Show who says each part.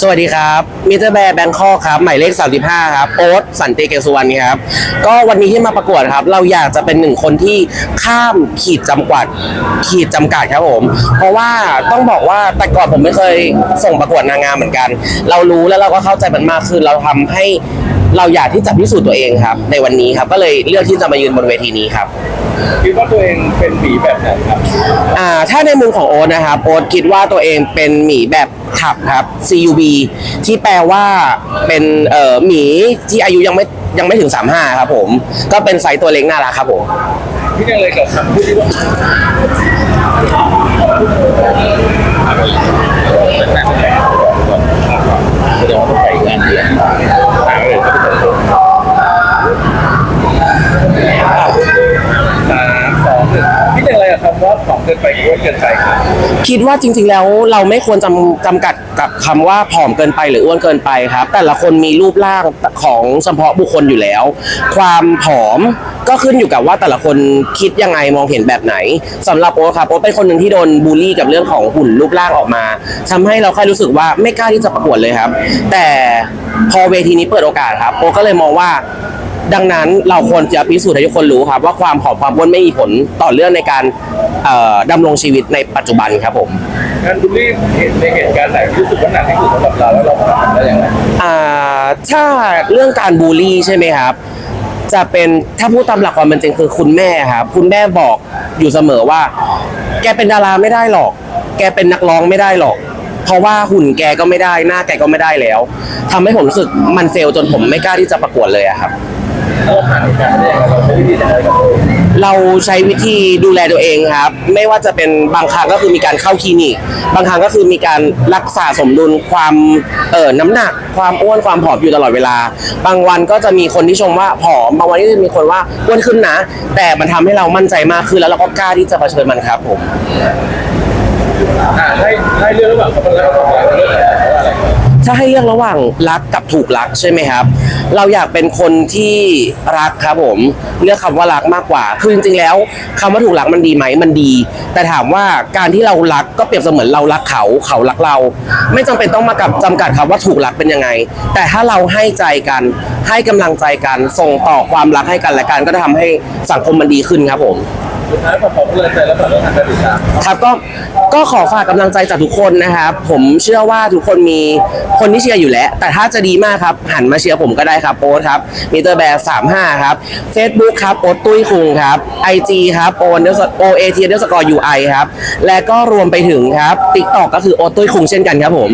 Speaker 1: สวัสดีครับ มิสเตอร์แบร์แบงคอกครับ หมายเลข 35 ครับ โอ๊ตสันติเกสุวรรณครับ ก็วันนี้ที่มาประกวดครับ เราอยากจะเป็นหนึ่งคนที่ข้ามขีดจำกัด ขีดจำกัดครับผม เพราะว่าต้องบอกว่าแต่ก่อนผมไม่เคยส่งประกวดนางงามเหมือนกัน เรารู้แล้วเราก็เข้าใจมันมากขึ้น เราทำให้ เราอยากที่จะพิสูจน์ตัวเองครับ ในวันนี้ครับก็เลยเลือกที่จะมายืนบนเวทีนี้ครับ
Speaker 2: คิดว่าตัวเองเป็นหมีแบบไหนครับ
Speaker 1: อ่าถ้าในมุมของโอ๊ตนะครับโอ๊ตคิดว่าตัวเองเป็นหมีแบบขับครับ CUB ที่แปลว่าเป็นเอ่อหมีที่อายุยังไม่ยังไม่ถึง 35 ครับผม ก็เป็นไซส์ตัวเล็กน่ารักครับผม
Speaker 2: พี่ยังเลยกับคำพูดที่ว่าแสด นไปอ้วนเกินไปคิ
Speaker 1: ดว่าจริง ๆ แล้วเราไม่ควรจำจำกัดกับคำว่าผอมเกินไปหรืออ้วนเกินไปครับ แต่ละคนมีรูปร่างของเฉพาะบุคคลอยู่แล้ว ความผอมก็ขึ้นอยู่กับว่าแต่ละคนคิดยังไงมองเห็นแบบไหนสำหรับโอ๊ตครับโอ๊ตเป็นคนหนึ่งที่โดนบูลลี่กับเรื่องของหุ่นรูปร่างออกมาทำให้เราแค่รู้สึกว่าไม่กล้าที่จะประกวดเลยครับ แต่พอเวทีนี้เปิดโอกาสครับโอ๊ตก็เลยมองว่า ดังนั้นเราควรจะพิสูจน์ให้ทุกคนรู้ครับ ว่าความผอมความอ้วนไม่มีผลต่อเรื่องในการเอ่อดำรงชีวิตในปัจจุบันครับผม
Speaker 2: งานบูลลี่เห็นในเหตุการณ์ไหนที่รู้สึกว่าหนักที่สุดสำหรับเราแล้วเราทำได้ยังไง
Speaker 1: อ่าถ้าเรื่องการบูลลี่ใช่ไหมครับ จะเป็นถ้าพูดตามหลักความเป็นจริงคือคุณแม่ครับคุณแม่บอกอยู่เสมอว่า แกเป็นดาราไม่ได้หรอก แกเป็นนักร้องไม่ได้หรอก เพราะว่าหุ่นแกก็ไม่ได้หน้าแกก็ไม่ได้แล้วทำให้ผมรู้สึกมันเฟลจนผมไม่กล้าที่จะประกวดเลยอะครับ
Speaker 2: เราผ่านเหตุการณ์ได้ยังไงเราใช้วิธีไหนกับตัวเอง
Speaker 1: เราใช้วิธีดูแลตัวเองครับ ไม่ว่าจะเป็นบางครั้งก็คือมีการเข้าคลินิก บางครั้งก็คือมีการรักษาสมดุลความเอ่อน้ำหนัก ความอ้วนความผอมอยู่ตลอดเวลา บางวันก็จะมีคนที่ชมว่าผอม บางวันก็จะมีคนว่าอ้วนขึ้นนะ แต่มันทำให้เรามั่นใจมากขึ้นแล้วเราก็กล้าที่จะเผชิญมันครับผม
Speaker 2: อ่าให้ให้เรื่องระหว่างคำว่ารักกับความรักเรื่องไหนเพราะว่าอะไร
Speaker 1: ถ้าให้เลือกระหว่างรักกับถูกรักใช่ไหมครับ เราอยากเป็นคนที่รักครับผมเลือกคำว่ารักมากกว่า คือจริงๆแล้วคำว่าถูกรักมันดีไหมมันดี แต่ถามว่าการที่เรารักก็เปรียบเสมือนเรารักเขาเขารักเรา ไม่จำเป็นต้องมากับจำกัดครับว่าถูกรักเป็นยังไง แต่ถ้าเราให้ใจกัน ให้กำลังใจกันส่งต่อความรักให้กันและกันก็จะทำให้สังคมมันดีขึ้นครับผม
Speaker 2: สุดท้ายขอขอบคุณเลยใจแล้วก็เรื่องทางการศึกษา
Speaker 1: ครับก็ก็ขอฝากกำลังใจจากทุกคนนะครับ ผมเชื่อว่าทุกคนมีคนที่เชียร์อยู่แล้ว แต่ถ้าจะดีมากครับหันมาเชียร์ผมก็ได้ครับโอ๊ตครับมิเตอร์แบร์สามห้าครับเฟซบุ๊กครับโอ๊ตตุ้ยคุงครับไอจีครับโอนโอเอทีเดสกอร์ยูไอครับและก็รวมไปถึงครับติ๊กต็อกก็คือโอ๊ตตุ้ยคุงเช่นกันครับผม